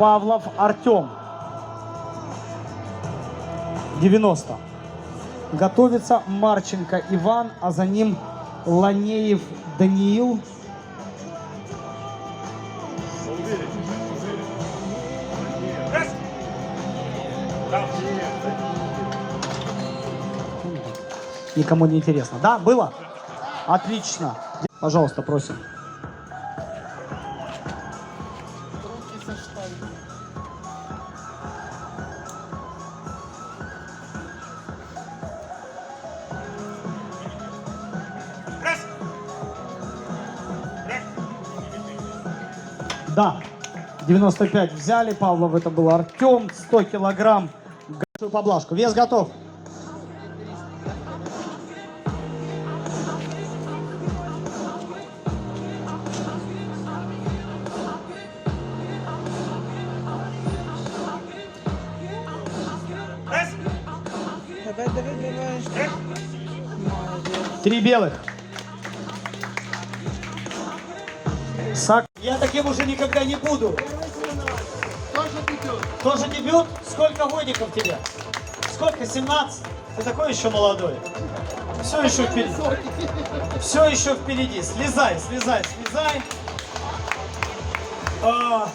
Павлов Артем. 90. Готовится Марченко Иван, а за ним Ланеев Даниил. Никому не интересно. Да, было? Отлично. Пожалуйста, просим. Да, 95 взяли, Павлов это был Артем, 100 килограмм, поблажку. Вес готов. Три белых. Сак. Я таким уже никогда не буду. Тоже дебют. Тоже дебют? Сколько годиков тебе? Сколько? 17? Ты такой еще молодой. Все еще впереди. Все еще впереди. Слезай, слезай, слезай. А.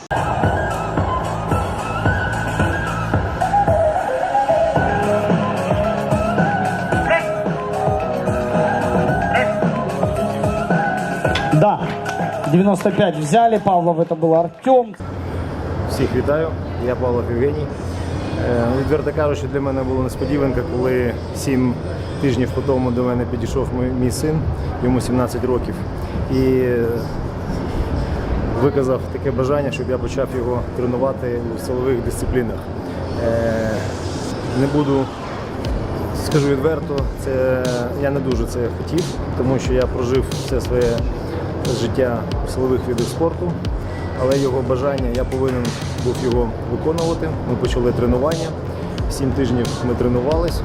Да, 95 взяли, Павлов это был Артем. Всіх вітаю, я Павло Євгеній. Е, Відверто кажучи, для мене була несподіванка, коли сім тижнів по тому до мене підійшов мій, мій син, йому 17 років, і виказав таке бажання, щоб я почав його тренувати у силових дисциплінах. Е, Не буду, скажу відверто, це, я не дуже це хотів, тому що я прожив все своє життя в силових видах спорту але його бажання я повинен був його виконувати. Ми почали тренування. Сім тижнів ми тренувались.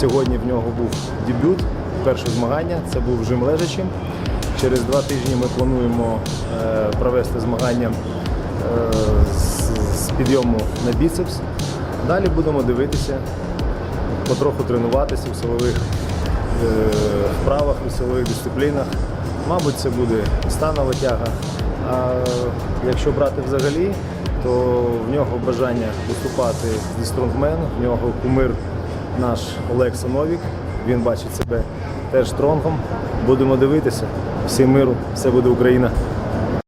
Сьогодні в нього був дебют, перше змагання. Це був жим лежачи. Через два тижні ми плануємо е, провести змагання е, з, підйому на біцепс. Далі будемо дивитися, потроху тренуватися у силових е, вправах, у силових дисциплінах. Мабуть, це буде станова тяга. А якщо брати взагалі, то в нього бажання виступати зі стронгмен, в нього кумир наш Олег Сановік. Він бачить себе теж стронгом. Будемо дивитися. Всім миру, все буде Україна.